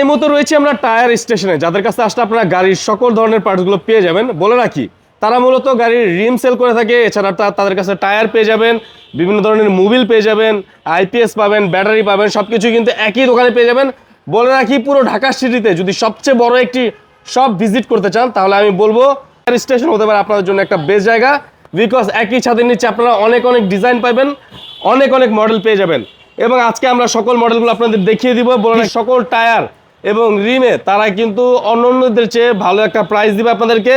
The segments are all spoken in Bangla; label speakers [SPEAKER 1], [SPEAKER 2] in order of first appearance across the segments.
[SPEAKER 1] এই মতো রয়েছে আমরা টায়ার স্টেশনে। যাদের কাছে আসলে আপনারা গাড়ির সকল ধরনের পার্টসগুলো পেয়ে যাবেন, বলে রাখি, তারা মূলত গাড়ির রিম সেল করে থাকে। এছাড়া তাদের কাছে টায়ার পেয়ে যাবেন, বিভিন্ন ধরনের মোবিল পেয়ে যাবেন আইপিএস পাবেন, ব্যাটারি পাবেন সব কিছু কিন্তু একই দোকানে পেয়ে যাবেন। বলে রাখি, পুরো ঢাকা সিটিতে যদি সবচেয়ে বড় একটি শপ ভিজিট করতে চান, তাহলে আমি বলব, টায়ার স্টেশন হতে পারে আপনাদের জন্য একটা বেস্ট জায়গা। বিকজ একই ছাদের নিচে আপনারা অনেক অনেক ডিজাইন পাবেন, অনেক অনেক মডেল পেয়ে যাবেন। এবং আজকে আমরা সকল মডেলগুলো আপনাদের দেখিয়ে দিব। বলে সকল টায়ার এবং রিমে তারা কিন্তু অন্য অন্যদের চেয়ে ভালো একটা প্রাইস দিবে আপনাদেরকে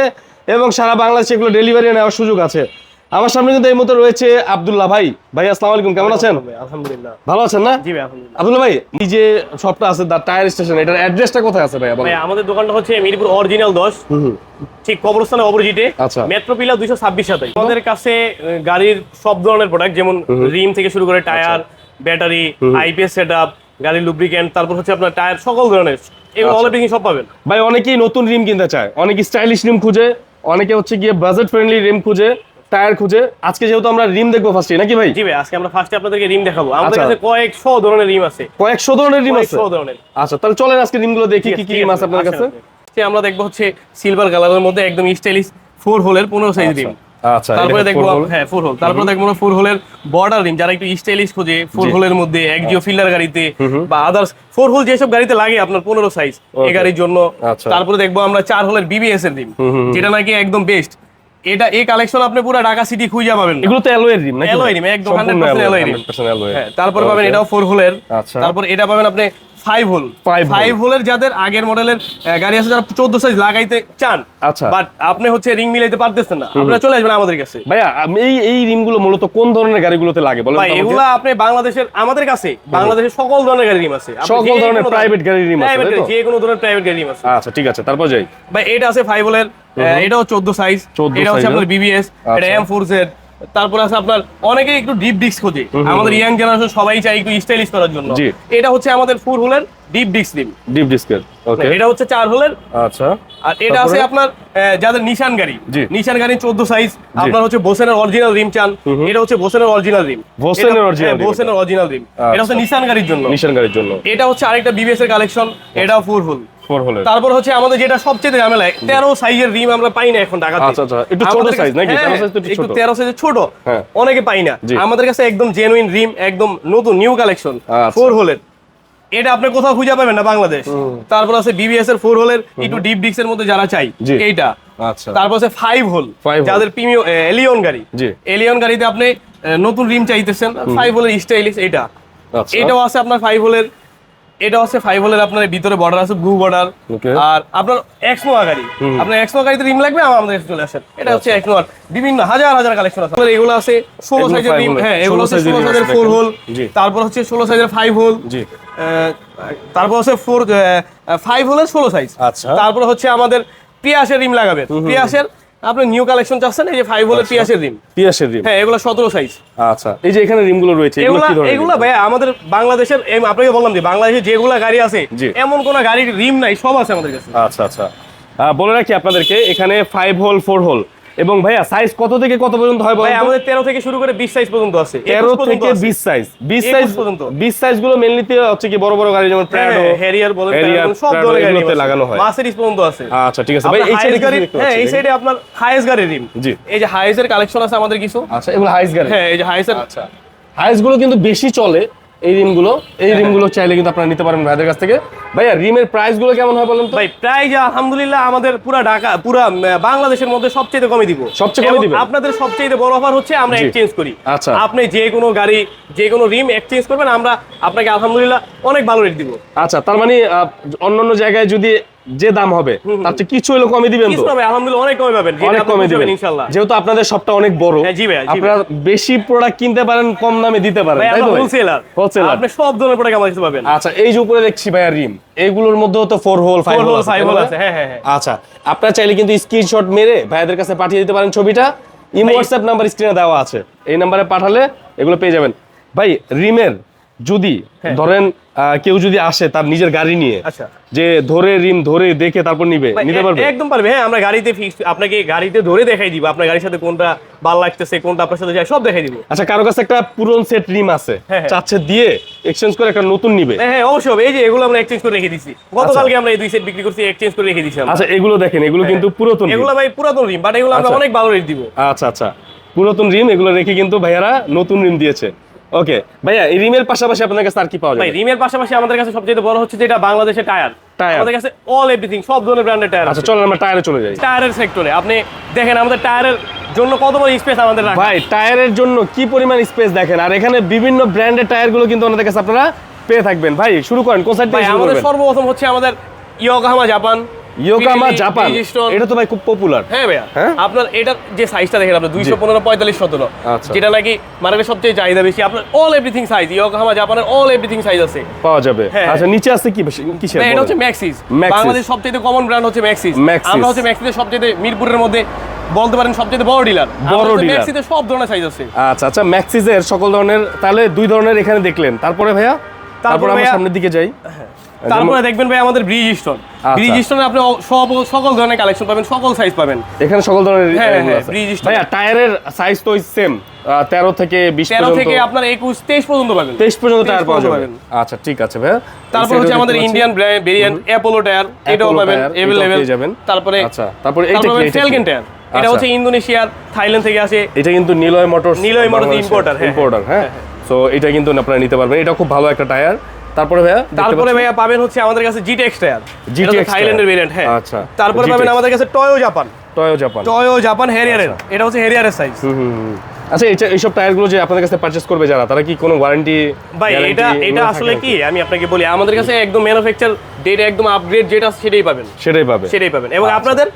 [SPEAKER 1] এবং সারা বাংলাদেশে এগুলো ডেলিভারি নেওয়ার সুযোগ আছে। আমার সামনে কিন্তু এই মতো রয়েছে আব্দুল্লাহ ভাই। ভাই আসসালামু আলাইকুম কেমন আছেন?
[SPEAKER 2] আলহামদুলিল্লাহ।
[SPEAKER 1] ভালো আছেন না?
[SPEAKER 2] জি ভাই আলহামদুলিল্লাহ।
[SPEAKER 1] আব্দুল্লাহ ভাই এই যে শপটা আছে দা টায়ার স্টেশন এটার অ্যাড্রেসটা কোথায় আছে ভাই
[SPEAKER 2] ভাই আমাদের দোকানটা হচ্ছে মিরপুর অরিজিনাল দশ।
[SPEAKER 1] হুম হুম।
[SPEAKER 2] ঠিক কবরস্থানের অপোজিটে।
[SPEAKER 1] আচ্ছা।
[SPEAKER 2] মেট্রো পিলা দুইশো ছাব্বিশ সাথে। আমাদের কাছে গাড়ির সব ধরনের প্রোডাক্ট যেমন রিম থেকে শুরু করে tyre. Battery IPS set up গাড়ির লুব্রিকেন্ট তারপর হচ্ছে আপনার টায়ার সকল ধরনের। এগুলো
[SPEAKER 1] আচ্ছা।
[SPEAKER 2] অল সব পাবেন।
[SPEAKER 1] ভাই অনেকেই নতুন রিম কিনতে চায়। অনেকে স্টাইলিশ রিম খুঁজে অনেকে হচ্ছে গিয়ে বাজেট ফ্রেন্ডলি রিম খুঁজে টায়ার খুঁজে। আজকে যেহেতু আমরা রিম দেখব ফার্স্টে নাকি ভাই?
[SPEAKER 2] জি ভাই আজকে আমরা ফার্স্টে আপনাদেরকে রিম দেখাবো। আমাদের
[SPEAKER 1] আচ্ছা।
[SPEAKER 2] কাছে কয়েকশো ধরনের রিম আছে।
[SPEAKER 1] কয়েকশো ধরনের রিম আছে?
[SPEAKER 2] ধরনের।
[SPEAKER 1] আচ্ছা তাহলে চলেন আজকে রিমগুলো দেখি কি কি রিম আছে। আপনার কাছে।
[SPEAKER 2] আজকে আমরা দেখব হচ্ছে সিলভার কালারের মধ্যে একদম স্টাইলিশ ফোর হোলের পনেরো সাইজ রিম।
[SPEAKER 1] আচ্ছা
[SPEAKER 2] তারপরে দেখব হ্যাঁ ফোর হোল তারপরে দেখব ফোর হোলের বর্ডার রিম যারা একটু স্টাইলিশ খোঁজে ফোর হোলের মধ্যে একজিও ফিল্ডার গাড়িতে বা আদার্স ফোর হোল যেসব গাড়িতে লাগে আপনার পনেরো সাইজ এই গাড়ির জন্য।
[SPEAKER 1] আচ্ছা।
[SPEAKER 2] তারপরে দেখব আমরা চার হোলের বিবিএস এর রিম যেটা নাকি একদম বেস্ট এটা এই কালেকশন আপনি পুরো ঢাকা সিটি খুঁজে পাবেন।
[SPEAKER 1] এগুলো তো অ্যালয়ের রিম নাকি? ভাই?
[SPEAKER 2] rim, একদম 100% alloy rim।
[SPEAKER 1] 100% alloy।
[SPEAKER 2] হ্যাঁ তারপরে পাবেন এটাও ফোর হোলের
[SPEAKER 1] আচ্ছা।
[SPEAKER 2] তারপর এটা পাবেন আপনি ফাইভ হোল ফাইভ হোলের যাদের আগের মডেলের গাড়ি আছে যারা চোদ্দ সাইজ লাগাইতে চান
[SPEAKER 1] আচ্ছা।
[SPEAKER 2] বাট আপনি হচ্ছে রিং মিলাইতে পারতেছেন না আপনারা চলে আসবেন আমাদের কাছে
[SPEAKER 1] ভাইয়া এই এই রিমগুলো মূলত কোন ধরনের গাড়িগুলোতে লাগে বলেন?
[SPEAKER 2] এগুলা আপনি বাংলাদেশের আমাদের কাছে বাংলাদেশের সকল ধরনের গাড়ি রিম আছে
[SPEAKER 1] সকল ধরনের private গাড়ির rim আছে?
[SPEAKER 2] গাড়ি, যে কোনো ধরনের প্রাইভেট গাড়ি রিম আছে
[SPEAKER 1] আচ্ছা ঠিক আছে তারপর যাই
[SPEAKER 2] ভাই এটা আছে ফাইভ হোলের এটাও চোদ্দ সাইজ
[SPEAKER 1] 14
[SPEAKER 2] এটা হচ্ছে আপনার? বিবিএস এটা। এম ফোর জেড তারপরে আছে আপনার অনেকে একটু ডিপ ডিস্ক খোঁজে। আমাদের ইয়াং জেনারেশন সবাই চাই একটু স্টাইলিশ করার জন্য। এটা হচ্ছে আমাদের ফোর হোলের ডিপ ডিস্ক রিম
[SPEAKER 1] ডিপ ডিস্কের ওকে
[SPEAKER 2] এটা হচ্ছে চার হোলের
[SPEAKER 1] আচ্ছা।
[SPEAKER 2] আর এটা আছে আপনার যাদের নিশান গাড়ি। নিশান গাড়ি চোদ্দ সাইজ আপনার হচ্ছে বোসেনের অরিজিনাল রিম চান। এটা হচ্ছে বোসেনের অরিজিনাল রিম
[SPEAKER 1] original rim
[SPEAKER 2] বোসেনের অরিজিনাল রিম এটা হচ্ছে নিশান গাড়ির জন্য।
[SPEAKER 1] নিশান গাড়ির জন্য।
[SPEAKER 2] এটা হচ্ছে আরেকটা বিবিএস এর কালেকশন এটাও ফোর হোল
[SPEAKER 1] হলের
[SPEAKER 2] তারপর হচ্ছে আমাদের যেটা সবচেয়ে ঝামেলা তেরো সাইজের রিম আমরা পাই না এখন ঢাকাতে।
[SPEAKER 1] আচ্ছা, আচ্ছা, একটু ছোট size নাকি?
[SPEAKER 2] হ্যাঁ,
[SPEAKER 1] 13 তো একটু
[SPEAKER 2] একটু
[SPEAKER 1] ছোট।
[SPEAKER 2] তেরো সাইজের ছোট।
[SPEAKER 1] হ্যাঁ।
[SPEAKER 2] অনেকে পাই না। আমাদের কাছে একদম জেনুইন রিম একদম নতুন নিউ কালেকশন। ফোর হোলের এটা আপনি কোথাও খুঁজে পাবেন না বাংলাদেশ। তারপর আছে বিবিএস এর ফোর হোলের একটু ডিপ ডিস্ক এর মধ্যে যারা চাই এইটা।
[SPEAKER 1] আচ্ছা।
[SPEAKER 2] তারপর আছে ফাইভ হোল যাদের প্রিমিয়াম এলিয়ন গাড়ি। এলিয়ন গাড়িতে আপনি নতুন রিম চাইতেছেন ফাইভ হোলের স্টাইলিশ এটা এটাও আছে আপনার ফাইভ হোলের এটা হচ্ছে ফাইভ হোলের আপনার ভিতরে বর্ডার আছে ব্লু বর্ডার আর আপনার এক্সনোয়া গাড়ি। আপনার এক্সনোয়া গাড়িতে রিম লাগবে আমাদের কাছে চলে আসেন। এটা হচ্ছে এক্সনোয়ার বিভিন্ন হাজার হাজার কালেকশন আছে। আপনার এগুলো আছে ষোলো সাইজের রিম হ্যাঁ এগুলো
[SPEAKER 1] 16
[SPEAKER 2] হচ্ছে ষোলো সাইজের ফোর হোল তারপর হচ্ছে ষোলো সাইজের ফাইভ হোল তারপর হচ্ছে ফোর ফাইভ হোলের ষোলো সাইজ
[SPEAKER 1] আচ্ছা।
[SPEAKER 2] তারপর হচ্ছে আমাদের পিয়াসের রিম লাগাবে। পিয়াসের আপনি নিউ কালেকশন চাচ্ছেন এই যে ফাইভ হোলের পিয়াসের রিম?
[SPEAKER 1] পিয়াসের রিম।
[SPEAKER 2] হ্যাঁ এগুলো সতেরো সাইজ
[SPEAKER 1] আচ্ছা এই যে এখানে রিমগুলো রয়েছে এগুলো
[SPEAKER 2] এগুলা
[SPEAKER 1] কি ধরনের
[SPEAKER 2] এগুলা ভাই আমাদের বাংলাদেশের আপনাকে বললাম যে বাংলাদেশে যেগুলো গাড়ি আছে। এমন কোন গাড়ির রিম নাই সব আছে আমাদের কাছে।
[SPEAKER 1] আচ্ছা আচ্ছা। বলে রাখি আপনাদেরকে এখানে ফাইভ হোল ফোর হোল এবং ভাইয়া সাইজ কত থেকে কত পর্যন্ত হয়
[SPEAKER 2] ভাই আমাদের তেরো থেকে শুরু করে বিশ সাইজ পর্যন্ত আছে।
[SPEAKER 1] তেরো থেকে
[SPEAKER 2] আছে।
[SPEAKER 1] বিশ সাইজ বিশ সাইজ
[SPEAKER 2] পর্যন্ত।
[SPEAKER 1] বিশ সাইজগুলো মেনলি হচ্ছে কি বড় বড় গাড়ি যেমন প্রাডো
[SPEAKER 2] হ্যাঁ, হ্যারিয়ার বলেন সব ধরনের গাড়ি
[SPEAKER 1] এগুলোতে লাগানো হয়।
[SPEAKER 2] মার্সিডিজ পর্যন্ত আছে।
[SPEAKER 1] আচ্ছা ঠিক আছে। ভাই এই সাইডে
[SPEAKER 2] গাড়ি- হ্যাঁ এই সাইডে আপনার হাইয়েস্ট গাড়ির রিম
[SPEAKER 1] জি।
[SPEAKER 2] এই যে হাইয়েস্ট এর কালেকশন আছে আমাদের কিছু।
[SPEAKER 1] আচ্ছা এগুলো হাইস গাড়ি
[SPEAKER 2] হ্যাঁ এই যে হাইয়েস্ট
[SPEAKER 1] আচ্ছা। হাইসগুলো কিন্তু বেশি চলে এই রিমগুলো এই
[SPEAKER 2] ঋণ
[SPEAKER 1] রিমগুলো চাইলে কিন্তু আপনারা নিতে পারেন ভাইদের কাছ থেকে ভাইয়া রিমের প্রাইসগুলো কেমন হয় বলেন তো
[SPEAKER 2] ভাই প্রাইস আলহামদুলিল্লাহ আমাদের পুরো ঢাকা পুরো বাংলাদেশের মধ্যে সবচেয়ে কমে দিব
[SPEAKER 1] সবচেয়ে কমে দিব?
[SPEAKER 2] আপনাদের সবচেয়ে বড় অফার হচ্ছে আমরা। এক্সচেঞ্জ করি
[SPEAKER 1] আচ্ছা।
[SPEAKER 2] আপনি যে কোনো গাড়ি যে কোনো রিম এক্সচেঞ্জ করবেন আমরা আপনাকে আলহামদুলিল্লাহ অনেক ভালো রেট দিব
[SPEAKER 1] আচ্ছা তার মানে অন্যান্য জায়গায় যদি যে দাম হবে তার চেয়ে কিছু হলো কমে দিবেন তো?
[SPEAKER 2] কিছু ভাই আলহামদুলিল্লাহ অনেক কমে পাবেন।
[SPEAKER 1] অনেক কমে দিবেন।
[SPEAKER 2] ইনশাআল্লাহ।
[SPEAKER 1] যেহেতু আপনাদের সবটা অনেক বড়
[SPEAKER 2] হ্যাঁ, জি ভাই,
[SPEAKER 1] আপনারা বেশি প্রোডাক্ট কিনতে পারেন কম দামে দিতে পারেন তাই তো ভাই?
[SPEAKER 2] হোলসেলার আপনি সব ধরনের প্রোডাক্ট আমাদের কাছে পাবেন।
[SPEAKER 1] আচ্ছা এই যে উপরে দেখছি ভাইয়া রিম এইগুলোর মধ্যেও তো four hole five hole
[SPEAKER 2] hole five hole আছে হ্যাঁ হ্যাঁ হ্যাঁ।
[SPEAKER 1] আচ্ছা আপনারা চাইলে কিন্তু স্ক্রিনশট মেরে ভাইয়াদের কাছে পাঠিয়ে দিতে পারেন ছবিটা। ইমো
[SPEAKER 2] ভাই-
[SPEAKER 1] হোয়াটসঅ্যাপ নাম্বার স্ক্রিনে দেওয়া আছে। এই নাম্বারে পাঠালে এগুলো পেয়ে যাবেন। ভাই রিমের যদি
[SPEAKER 2] হ্যাঁ।
[SPEAKER 1] ধরেন কেউ যদি আসে তার নিজের গাড়ি নিয়ে
[SPEAKER 2] আচ্ছা।
[SPEAKER 1] যে ধরে রিম ধরে দেখে তারপর নিবে নিতে পারবে?
[SPEAKER 2] একদম পারবে। হ্যাঁ আমরা গাড়িতে ফিক্স আপনাকে গাড়িতে ধরে দেখাই দিব আপনার গাড়ির সাথে কোনটা ভালো লাগতেছে কোনটা আপনার সাথে যায় সব দেখাই দিব।
[SPEAKER 1] আচ্ছা কারও কাছে একটা পুরন সেট রিম আছে
[SPEAKER 2] হ্যাঁ, হ্যাঁ।
[SPEAKER 1] চাচ্ছে দিয়ে এক্সচেঞ্জ করে একটা নতুন নিবে।
[SPEAKER 2] হ্যাঁ হ্যাঁ অবশ্যই এই যে এগুলো আমরা এক্সচেঞ্জ করে রেখে দিছি। গতকালকে আমরা এই দুই সেট বিক্রি করছি এক্সচেঞ্জ করে রেখে দিছি
[SPEAKER 1] আচ্ছা এগুলো দেখেন এগুলো কিন্তু পুরাতন।
[SPEAKER 2] এগুলো ভাই পুরাতন রিম বাট এগুলো আমরা
[SPEAKER 1] আচ্ছা।
[SPEAKER 2] অনেক ভালো রেট দিব।
[SPEAKER 1] আচ্ছা আচ্ছা। পুরাতন রিম এগুলো রেখে কিন্তু ভাইয়ারা নতুন রিম দিয়েছে। ওকে ভাইয়া রিমের পাশাপাশি আপনার কাছে আর কি পাওয়া
[SPEAKER 2] ভাই রিমের পাশাপাশি আমাদের কাছে সবচেয়ে বড় হচ্ছে যেটা বাংলাদেশের টায়ার।
[SPEAKER 1] টায়ার।
[SPEAKER 2] আমাদের কাছে অল এভরিথিং সব ধরনের ব্র্যান্ডের টায়ার
[SPEAKER 1] আচ্ছা চলেন আমরা টায়ারে চলে যাই।
[SPEAKER 2] টায়ারের সেক্টরে আপনি দেখেন আমাদের টায়ারের জন্য কত বড় স্পেস আমাদের রাখা
[SPEAKER 1] ভাই টায়ারের জন্য কি পরিমাণ স্পেস দেখেন? আর এখানে বিভিন্ন ব্র্যান্ডের টায়ারগুলো কিন্তু ওনাদের কাছে আপনারা পেয়ে থাকবেন। ভাই শুরু করেন কোন সাইড
[SPEAKER 2] ভাই
[SPEAKER 1] থেকে শুরু
[SPEAKER 2] আমাদের সর্বপ্রথম হচ্ছে আমাদের ইয়োগাহামা জাপান
[SPEAKER 1] ইয়োকামা জাপান এটা তো ভাই খুব পপুলার
[SPEAKER 2] হ্যাঁ ভাইয়া
[SPEAKER 1] হ্যাঁ?
[SPEAKER 2] আপনার এটার যে সাইজটা দেখেন আপনার দুইশো পনেরো পঁয়তাল্লিশ সতেরো।
[SPEAKER 1] আচ্ছা।
[SPEAKER 2] যেটা নাকি মার্কেটে সবচেয়ে চাহিদা বেশি। আপনার অল এভরিথিং সাইজ ইয়োগাহামা জাপানের অল এভরিথিং সাইজ আছে।
[SPEAKER 1] পাওয়া যাবে।
[SPEAKER 2] হ্যাঁ।
[SPEAKER 1] আচ্ছা নিচে আছে কি কিসের
[SPEAKER 2] এটা হচ্ছে ম্যাক্সিস বাংলাদেশ সবচেয়ে কমন ব্র্যান্ড হচ্ছে ম্যাক্সিস আমরা হচ্ছে ম্যাক্সিসের সবচেয়ে মিরপুরের মধ্যে বলতে পারেন সবচেয়ে বড় ডিলার
[SPEAKER 1] বড় dealer।
[SPEAKER 2] ম্যাক্সিসে সব ধরনের সাইজ আছে।
[SPEAKER 1] আচ্ছা আচ্ছা ম্যাক্সিসের সকল ধরনের তাহলে দুই ধরনের এখানে দেখলেন। তারপরে ভাইয়া? তারপরে আমরা
[SPEAKER 2] হ্যাঁ।
[SPEAKER 1] সামনের দিকে যাই।
[SPEAKER 2] তারপরে দেখবেন ভাই আমাদের ব্রিজ স্টোন
[SPEAKER 1] আচ্ছা।
[SPEAKER 2] ব্রিজ স্টোনে আপনি সব সকল ধরনের কালেকশন পাবেন সকল সাইজ পাবেন।
[SPEAKER 1] এখানে সকল ধরনের
[SPEAKER 2] হ্যাঁ, হ্যাঁ,
[SPEAKER 1] আছে।
[SPEAKER 2] Bridgestone।
[SPEAKER 1] ভাইয়া টায়ারের সাইজ তো সেম তেরো থেকে বিশ
[SPEAKER 2] তেরো
[SPEAKER 1] পর্যন্ত।
[SPEAKER 2] থেকে আপনার একুশ তেইশ পর্যন্ত পাবেন।
[SPEAKER 1] তেইশ পর্যন্ত টায়ার পাওয়া যাবে। আচ্ছা ঠিক আছে ভাইয়া।
[SPEAKER 2] তারপর হচ্ছে আমাদের ইন্ডিয়ান ভেরিয়েন্ট অ্যাপোলো টায়ার এটাও পাবেন
[SPEAKER 1] পেয়ে যাবেন।
[SPEAKER 2] তারপরে
[SPEAKER 1] আচ্ছা তারপরে এইটা কি?
[SPEAKER 2] ফেলকেন টায়ার এটা
[SPEAKER 1] আচ্ছা।
[SPEAKER 2] হচ্ছে ইন্দোনেশিয়ার থাইল্যান্ড থেকে আসে।
[SPEAKER 1] এটা কিন্তু নিলয় মোটরস
[SPEAKER 2] নিলয় importer, হ্যাঁ,
[SPEAKER 1] ইম্পোর্টার হ্যাঁ। সো এটা কিন্তু আপনারা নিতে পারবেন। এটা খুব ভালো একটা টায়ার তারপরে ভাইয়া
[SPEAKER 2] তারপরে ভাইয়া পাবেন হচ্ছে আমাদের কাছে জিটেক্স টায়ার
[SPEAKER 1] GTX
[SPEAKER 2] থাইল্যান্ডের ভেরিয়েন্ট হ্যাঁ।
[SPEAKER 1] আচ্ছা।
[SPEAKER 2] তারপরে পাবেন আমাদের কাছে Toyo Japan
[SPEAKER 1] Toyo Japan
[SPEAKER 2] Toyo Japan হ্যারিয়ারের এটা হচ্ছে হ্যারিয়ারের সাইজ।
[SPEAKER 1] আচ্ছা এইসব টায়ারগুলো যে আপনাদের কাছে পারচেজ করবে যারা তারা কি কোনো ওয়ারেন্টি
[SPEAKER 2] ভাই এটা এটা আসলে কি? আমি আপনাকে বলি আমাদের কাছে একদম ম্যানুফ্যাকচার ডেট একদম আপগ্রেড যেটা সেটাই পাবেন।
[SPEAKER 1] সেটাই পাবে।
[SPEAKER 2] সেটাই পাবেন। এবং
[SPEAKER 1] আচ্ছা।
[SPEAKER 2] আপনাদের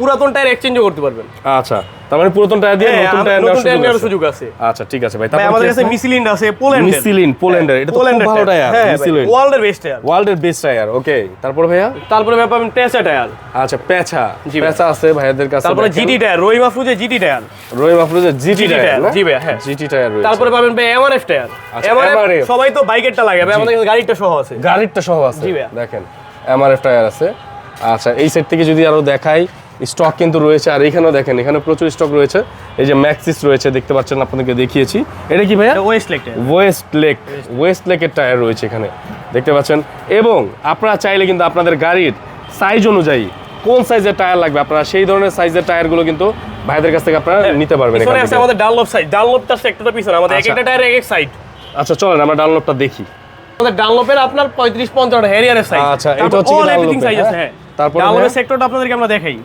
[SPEAKER 2] পুরাতন টায়ার এক্সচেঞ্জও করতে পারবেন।
[SPEAKER 1] আচ্ছা তার মানে পুরাতন টায়ার দিয়ে
[SPEAKER 2] হ্যাঁ,
[SPEAKER 1] নতুন টায়ার
[SPEAKER 2] নতুন টায়ার
[SPEAKER 1] নেওয়ার সুযোগ আছে। আচ্ছা ঠিক আছে ভাই
[SPEAKER 2] ভাই
[SPEAKER 1] তারপর
[SPEAKER 2] আমাদের কাছে মিসিলিন্ড আছে পোল্যান্ডের
[SPEAKER 1] মিসিলিন পোল্যান্ডের এটা তো খুব
[SPEAKER 2] পোল্যান্ডের
[SPEAKER 1] ভালো টায়ার মিসিলিন
[SPEAKER 2] ওয়ার্ল্ডের বেস্ট টায়ার।
[SPEAKER 1] ওয়ার্ল্ডের বেস্ট টায়ার ওকে তারপর ভাইয়া?
[SPEAKER 2] তারপরে ভাই পাবেন টেসা টায়ার।
[SPEAKER 1] আচ্ছা পেঁচা
[SPEAKER 2] জি ভাই।
[SPEAKER 1] পেঁচা আছে ভাইয়াদের কাছে
[SPEAKER 2] তারপরে। GT tyre Rahimafrooz GT tyre.
[SPEAKER 1] Rahim আফরোজের GT tyre
[SPEAKER 2] জি ভাই, হ্যাঁ।
[SPEAKER 1] জিটি টায়ার রয়েছে।
[SPEAKER 2] তারপরে পাবেন ভাই এমআরএফ টায়ার।
[SPEAKER 1] আচ্ছা,
[SPEAKER 2] এমআরএফ সবাই তো বাইকেরটা লাগে ভাই আমাদের কাছে গাড়িটা সহ আছে।
[SPEAKER 1] গাড়িরটা সহ আছে
[SPEAKER 2] জি ভাইয়া।
[SPEAKER 1] দেখেন। এমআরএফ টায়ার আছে। আচ্ছা এই সেট থেকে যদি আরও দেখাই স্টক কিন্তু রয়েছে আর এখানেও দেখেন এখানে প্রচুর স্টক রয়েছে। এই যে ম্যাক্সিস রয়েছে দেখতে পাচ্ছেন আপনাদেরকে দেখিয়েছি। এটা কি ভাইয়া?
[SPEAKER 2] West Lake
[SPEAKER 1] West Lake West লেকের টায়ার রয়েছে এখানে দেখতে পাচ্ছেন। এবং আপনারা চাইলে কিন্তু আপনাদের গাড়ির সাইজ অনুযায়ী কোন সাইজের টায়ার লাগবে আপনারা সেই ধরনের সাইজের টায়ারগুলো কিন্তু ভাইদের কাছ থেকে আপনারা নিতে পারবেন এখান
[SPEAKER 2] পিছনে আছে
[SPEAKER 1] থেকে।
[SPEAKER 2] আমাদের ডানলপ সাইড ডানলপটার সেক্টরটা পিছনে আমাদের এক
[SPEAKER 1] আচ্ছা।
[SPEAKER 2] একটা টায়ার এক এক সাইড
[SPEAKER 1] আচ্ছা চলেন আমরা ডাউনলোডটা দেখি।
[SPEAKER 2] আমাদের ডানলপের আপনার 35 50 হ্যারিয়ারের সাইজ
[SPEAKER 1] আচ্ছা, এটা হচ্ছে
[SPEAKER 2] সাইজ আছে
[SPEAKER 1] হ্যাঁ?
[SPEAKER 2] হ্যাঁ
[SPEAKER 1] তারপরে
[SPEAKER 2] ডানলপের সেক্টরটা আপনাদেরকে আমরা দেখাই।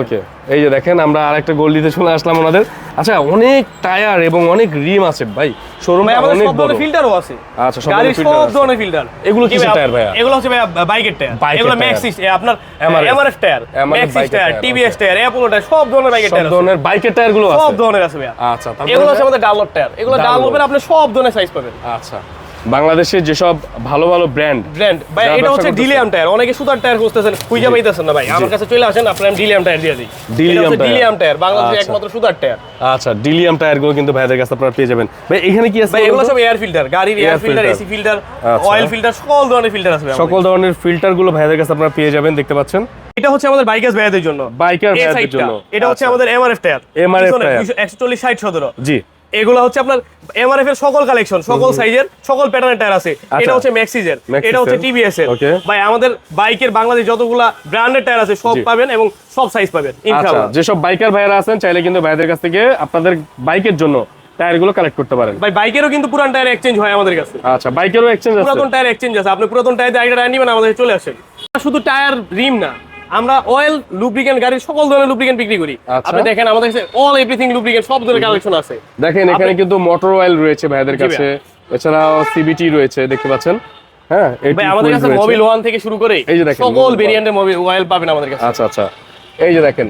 [SPEAKER 1] ওকে এই যে দেখেন আমরা আরেকটা গোল দিতে চলে আসলাম ওনাদের। আচ্ছা অনেক টায়ার এবং অনেক রিম আছে ভাই। শোরুম
[SPEAKER 2] ভাই আমাদের
[SPEAKER 1] অনেক
[SPEAKER 2] সব
[SPEAKER 1] বড়।
[SPEAKER 2] ধরনের ফিল্টারও আছে।
[SPEAKER 1] আচ্ছা, সব
[SPEAKER 2] গাড়ির সব ধরনের ফিল্টার
[SPEAKER 1] এগুলো কিসের টায়ার ভাইয়া?
[SPEAKER 2] এগুলো হচ্ছে ভাইয়া বাইকের টায়ার এগুলো
[SPEAKER 1] টায়ার।
[SPEAKER 2] ম্যাক্সিস আপনার MRF tyre Maxxis tyre
[SPEAKER 1] tyre,
[SPEAKER 2] TVS tyre Apollo tyre সব ধরনের বাইকের টায়ার আছে।
[SPEAKER 1] ধরনের বাইকের টায়ারগুলো
[SPEAKER 2] সব
[SPEAKER 1] আছে।
[SPEAKER 2] ধরনের আছে ভাইয়া।
[SPEAKER 1] আচ্ছা
[SPEAKER 2] এগুলো হচ্ছে আমাদের ডানলপ টায়ার এগুলো। ডানলপের আপনি সব ধরনের সাইজ পাবেন।
[SPEAKER 1] আচ্ছা। বাংলাদেশের যেসব ভালো ভালো ব্র্যান্ড
[SPEAKER 2] ব্র্যান্ড ভাই এটা হচ্ছে ডিলিয়াম টায়ার অনেকে সুতার টায়ার খুঁজতেছেন খুঁজে পাইতেছেন না ভাই। আমার কাছে চলে আসেন আপনার আমি ডিলিয়াম টায়ার দিয়ে দিই। হচ্ছে
[SPEAKER 1] tire।
[SPEAKER 2] ডিলিয়াম টায়ার বাংলাদেশের
[SPEAKER 1] আচ্ছা।
[SPEAKER 2] একমাত্র সুতার টায়ার
[SPEAKER 1] আচ্ছা ডিলিয়াম টায়ারগুলো কিন্তু ভাইদের কাছে আপনারা পেয়ে যাবেন। ভাই এখানে কি আছে
[SPEAKER 2] ভাই এগুলো সব এয়ার ফিল্টার গাড়ির air filter AC filter. Oil filter সকল ধরনের ফিল্টার আছে
[SPEAKER 1] সকল ধরনের ফিল্টারগুলো ভাইদের কাছে আপনারা পেয়ে যাবেন দেখতে পাচ্ছেন।
[SPEAKER 2] এটা হচ্ছে আমাদের বাইকার্স ভাইয়াদের জন্য।
[SPEAKER 1] বাইকার ভাইদের জন্য।
[SPEAKER 2] এটা হচ্ছে
[SPEAKER 1] আচ্ছা।
[SPEAKER 2] আমাদের এমআরএফ টায়ার
[SPEAKER 1] MRF টায়ার।
[SPEAKER 2] 140 60 17
[SPEAKER 1] জি।
[SPEAKER 2] এগুলো হচ্ছে আপনার এমআরএফ এর সকল কালেকশন সকল সাইজের সকল প্যাটার্নের টায়ার আছে। এটা হচ্ছে ম্যাক্সিজের
[SPEAKER 1] Maxxis
[SPEAKER 2] এটা হচ্ছে
[SPEAKER 1] এর।
[SPEAKER 2] টিভিএস এর ভাই আমাদের বাইকের বাংলাদেশ যতগুলা ব্র্যান্ডের টায়ার আছে সব পাবেন এবং সব সাইজ পাবেন
[SPEAKER 1] আচ্ছা
[SPEAKER 2] ইনশাআল্লাহ।
[SPEAKER 1] যেসব বাইকার ভাইরা আছেন চাইলে কিন্তু ভাইদের কাছ থেকে আপনাদের বাইকের জন্য টায়ারগুলো কালেক্ট করতে পারেন।
[SPEAKER 2] ভাই বাইকেরও কিন্তু পুরান টায়ার এক্সচেঞ্জ হয় আমাদের কাছে।
[SPEAKER 1] আচ্ছা বাইকেরও এক্সচেঞ্জ আছে।
[SPEAKER 2] পুরাতন টায়ার এক্সচেঞ্জ আছে। আপনি পুরাতন টায়ার দিয়ে টায়ার নিবেন আমাদের চলে আসেন। শুধু টায়ার রিম না আমরা অয়েল লুব্রিকেন্ট গাড়ির সকল ধরনের লুব্রিকেন্ট বিক্রি করি।
[SPEAKER 1] আচ্ছা।
[SPEAKER 2] আপনি দেখেন আমাদের কাছে অল এভরিথিং লুব্রিকেন্ট সব ধরনের কালেকশন আছে।
[SPEAKER 1] দেখেন এখানে কিন্তু মোটর অয়েল রয়েছে ভাইদের কাছে। এছাড়াও সিবিটি রয়েছে দেখতে পাচ্ছেন? হ্যাঁ
[SPEAKER 2] ভাই আমাদের কাছে মোবিল ওয়ান থেকে শুরু করে সকল। ভেরিয়েন্টের মোবিল অয়েল পাবেন আমাদের কাছে।
[SPEAKER 1] আচ্ছা আচ্ছা। এই যে দেখেন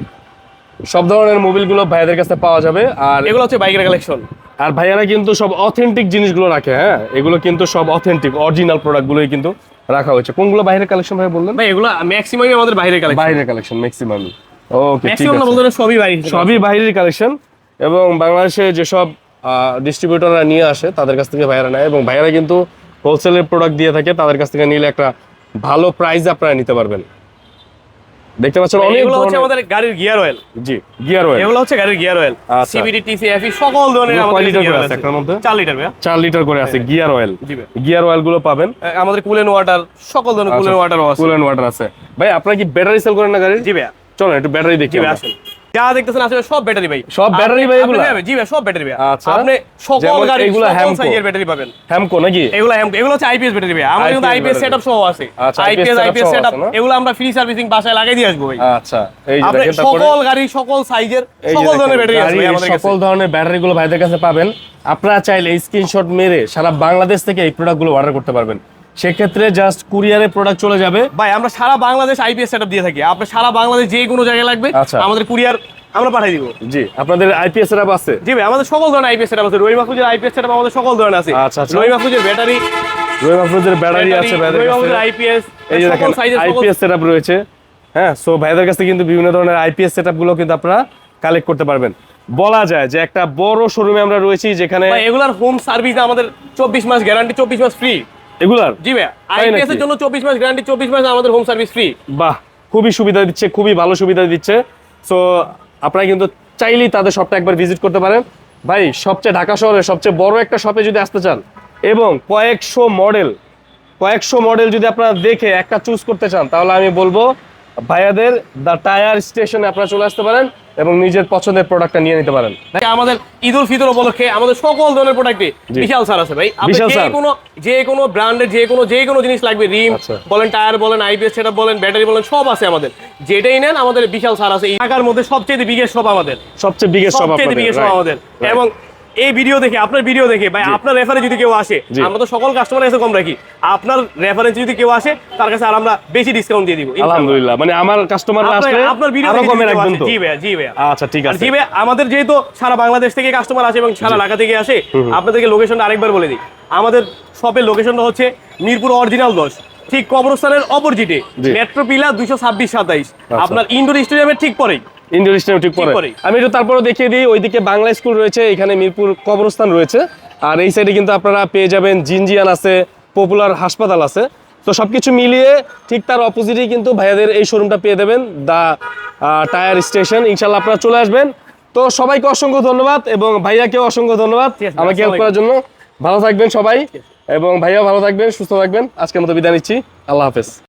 [SPEAKER 1] সব ধরনের মোবিলগুলো ভাইদের কাছে পাওয়া যাবে আর
[SPEAKER 2] এগুলো হচ্ছে বাইকের কালেকশন
[SPEAKER 1] আর ভাইয়ারা কিন্তু সব অথেন্টিক জিনিসগুলো রাখে হ্যাঁ? এগুলো কিন্তু সব অথেন্টিক অরিজিনাল প্রোডাক্টগুলোই কিন্তু রাখা হয়েছে। কোনগুলো বাইরের কালেকশন ভাই বললেন?
[SPEAKER 2] ভাই এগুলো ম্যাক্সিমামই আমাদের বাইরের কালেকশন
[SPEAKER 1] বাইরের কালেকশন ম্যাক্সিমাম ওকে ঠিক আছে।
[SPEAKER 2] বলতে সবই বাইরের
[SPEAKER 1] সবই বাইরের কালেকশন এবং বাংলাদেশে যেসব ডিস্ট্রিবিউটররা নিয়ে আসে তাদের কাছ থেকে ভাইয়ারা নেয় এবং ভাইয়ারা কিন্তু হোলসেলের প্রোডাক্ট দিয়ে থাকে তাদের কাছ থেকে নিলে একটা ভালো প্রাইস আপনারা নিতে পারবেন। দেখতে পাচ্ছেন অনেক
[SPEAKER 2] এগুলো হচ্ছে আমাদের গাড়ির গিয়ার অয়েল
[SPEAKER 1] জি গিয়ার অয়েল
[SPEAKER 2] এগুলো হচ্ছে গাড়ির গিয়ার অয়েল
[SPEAKER 1] আচ্ছা।
[SPEAKER 2] সিবিডি এফি সকল ধরনের আমাদের
[SPEAKER 1] লিটার করে আছে একটার মধ্যে?
[SPEAKER 2] 4 লিটার ভাই
[SPEAKER 1] চার লিটার করে আছে গিয়ার অয়েল গিয়ার অয়েলগুলো পাবেন।
[SPEAKER 2] আমাদের কুলেন ওয়াটার সকল ধরনের
[SPEAKER 1] আচ্ছা।
[SPEAKER 2] কুলেন ওয়াটার আছে।
[SPEAKER 1] কুল অ্যান্ড ওয়াটার আছে। ভাই আপনারা কি ব্যাটারি সেল করেন না গাড়ি
[SPEAKER 2] জি ভাইয়া।
[SPEAKER 1] চলো একটু ব্যাটারি দেখি
[SPEAKER 2] ভাই আসেন। যা দেখতেছেন আসলে সব ব্যাটারি ভাই।
[SPEAKER 1] সব
[SPEAKER 2] আপনি-
[SPEAKER 1] ভাই এগুলা?
[SPEAKER 2] জি ভাই সব ব্যাটারি ভাই।
[SPEAKER 1] আচ্ছা।
[SPEAKER 2] আপনি সকল গাড়ি
[SPEAKER 1] এগুলা
[SPEAKER 2] সাইজের ব্যাটারি পাবেন।
[SPEAKER 1] হ্যামকো নাকি?
[SPEAKER 2] এগুলো এগুলো হচ্ছে আইপিএস ব্যাটারি ভাই। আমাদের কিন্তু আইপিএস সেটআপ সহ আছে। আইপিএস আইপিএস সেটআপ এগুলো আমরা ফ্রি সার্ভিসিং বাসায় লাগিয়ে দিয়ে আসব ভাই।
[SPEAKER 1] আচ্ছা এই যে দেখেন
[SPEAKER 2] সকল গাড়ি সকল সাইজের সকল ধরনের ব্যাটারি আছে আমাদের কাছে।
[SPEAKER 1] সকল ধরনের ব্যাটারি গুলো ভাইদের কাছে পাবেন। আপনারা চাইলে স্ক্রিনশট মেরে সারা বাংলাদেশ থেকে এই প্রোডাক্টগুলো অর্ডার করতে পারবেন। সেক্ষেত্রে জাস্ট কুরিয়ারে প্রোডাক্ট চলে যাবে।
[SPEAKER 2] ভাই আমরা সারা বাংলাদেশ আইপিএস সেটআপ দিয়ে থাকি। আপনার সারা বাংলাদেশ যে কোনো জায়গায় লাগবে
[SPEAKER 1] আচ্ছা।
[SPEAKER 2] আমাদের কুরিয়ার আমরা পাঠিয়ে দিব।
[SPEAKER 1] জি আপনাদের আইপিএস আছে?
[SPEAKER 2] জি ভাই আমাদের সকল ধরনের আইপিএস সেটআপ আছে। রহিমা খুঁজের আইপিএস সেটআপ আমাদের সকল ধরনের আছে।
[SPEAKER 1] আচ্ছা।
[SPEAKER 2] রহিমা খুঁজের ব্যাটারি
[SPEAKER 1] রহিম আফরোজের ব্যাটারি আছে
[SPEAKER 2] আইপিএস
[SPEAKER 1] এই যে দেখেন আইপিএস সেটআপ রয়েছে। হ্যাঁ সো ভাইদের কাছে কিন্তু বিভিন্ন ধরনের আইপিএস সেটআপগুলো কিন্তু আপনারা কালেক্ট করতে পারবেন। বলা যায় যে একটা বড় শোরুমে আমরা রয়েছি যেখানে
[SPEAKER 2] এগুলার হোম সার্ভিস আমাদের চব্বিশ মাস গ্যারান্টি চব্বিশ মাস ফ্রি
[SPEAKER 1] এগুলার?
[SPEAKER 2] জি ভাই আইপিএস এর জন্য চব্বিশ মাস গ্যারান্টি চব্বিশ মাস আমাদের হোম সার্ভিস ফ্রি
[SPEAKER 1] বাহ খুবই সুবিধা দিচ্ছে খুবই ভালো সুবিধা দিচ্ছে। সো আপনারা কিন্তু চাইলেই তাদের শপটা একবার ভিজিট করতে পারেন। ভাই সবচেয়ে ঢাকা শহরের সবচেয়ে বড় একটা শপে যদি আসতে চান এবং কয়েকশো মডেল কয়েকশো মডেল যদি আপনারা দেখে একটা চুজ করতে চান তাহলে আমি বলব ভাইয়াদের দ্য টায়ার স্টেশনে আপনারা চলে আসতে পারেন। এবং নিজের পছন্দের প্রোডাক্টটা নিয়ে নিতে পারেন।
[SPEAKER 2] ভাই, আমাদের ঈদ উল ফিতর উপলক্ষে আমাদের সকল ধরনের প্রোডাক্টে বিশাল ছাড় আছে ভাই। আপনি
[SPEAKER 1] বিশাল
[SPEAKER 2] যে কোনো যে কোনো ব্র্যান্ডের যে কোনো যে কোনো জিনিস লাগবে রিম
[SPEAKER 1] আচ্ছা।
[SPEAKER 2] বলেন টায়ার বলেন আইপিএস সেটা বলেন ব্যাটারি বলেন সব আছে আমাদের। যেটাই নেন আমাদের বিশাল ছাড় আছে। এই টাকার মধ্যে সবচেয়ে বিগেস্ট শপ আমাদের।
[SPEAKER 1] সবচেয়ে বিগেস্ট শপ
[SPEAKER 2] সবচেয়ে বিগেস্ট শপ আমাদের। এবং এই ভিডিও দেখে আপনার ভিডিও দেখে ভাই আপনার রেফারে যদি কেউ আসে আমরা তো সকল কাস্টমার কাছে কম রাখি। আপনার রেফারেন্স যদি কেউ আসে তার কাছে আর আমরা বেশি ডিসকাউন্ট দিয়ে দিব
[SPEAKER 1] আলহামদুলিল্লাহ। মানে আমার কাস্টমার আসলে
[SPEAKER 2] আপনার ভিডিও আরও
[SPEAKER 1] কমে রাখবেন তো।
[SPEAKER 2] জি ভাইয়া জি ভাইয়া।
[SPEAKER 1] আচ্ছা ঠিক আছে।
[SPEAKER 2] জি ভাই আমাদের যেহেতু সারা বাংলাদেশ থেকে কাস্টমার আসে এবং সারা ঢাকা থেকে আসে আপনাদেরকে লোকেশনটা আরেকবার বলে দিই। আমাদের শপের লোকেশনটা হচ্ছে মিরপুর অরিজিনাল দশ। ঠিক কবরস্থানের অপোজিটে
[SPEAKER 1] জি।
[SPEAKER 2] মেট্রো পিলা দুইশো ছাব্বিশ সাতাইশ। আপনার ইনডোর স্টেডিয়ামের ঠিক পরেই।
[SPEAKER 1] ইন্ডোর স্টেডিয়াম ঠিক পরে। আমি একটু তারপরে দেখিয়ে দিই ওইদিকে বাংলা স্কুল রয়েছে এখানে মিরপুর কবরস্থান রয়েছে। আর এই সাইডে কিন্তু আপনারা পেয়ে যাবেন জিনজিয়ান আছে পপুলার হাসপাতাল আছে। তো সবকিছু মিলিয়ে ঠিক তার অপোজিটেই কিন্তু ভাইয়াদের এই শোরুমটা পেয়ে দেবেন দা টায়ার স্টেশন। ইনশাল্লাহ আপনারা চলে আসবেন। তো সবাইকে অসংখ্য ধন্যবাদ এবং ভাইয়াকেও অসংখ্য ধন্যবাদ আমাকে হেল্প করার জন্য। ভালো থাকবেন সবাই এবং ভাইয়াও ভালো থাকবেন সুস্থ থাকবেন। আজকের মতো বিদায় নিচ্ছি। আল্লাহ হাফেজ।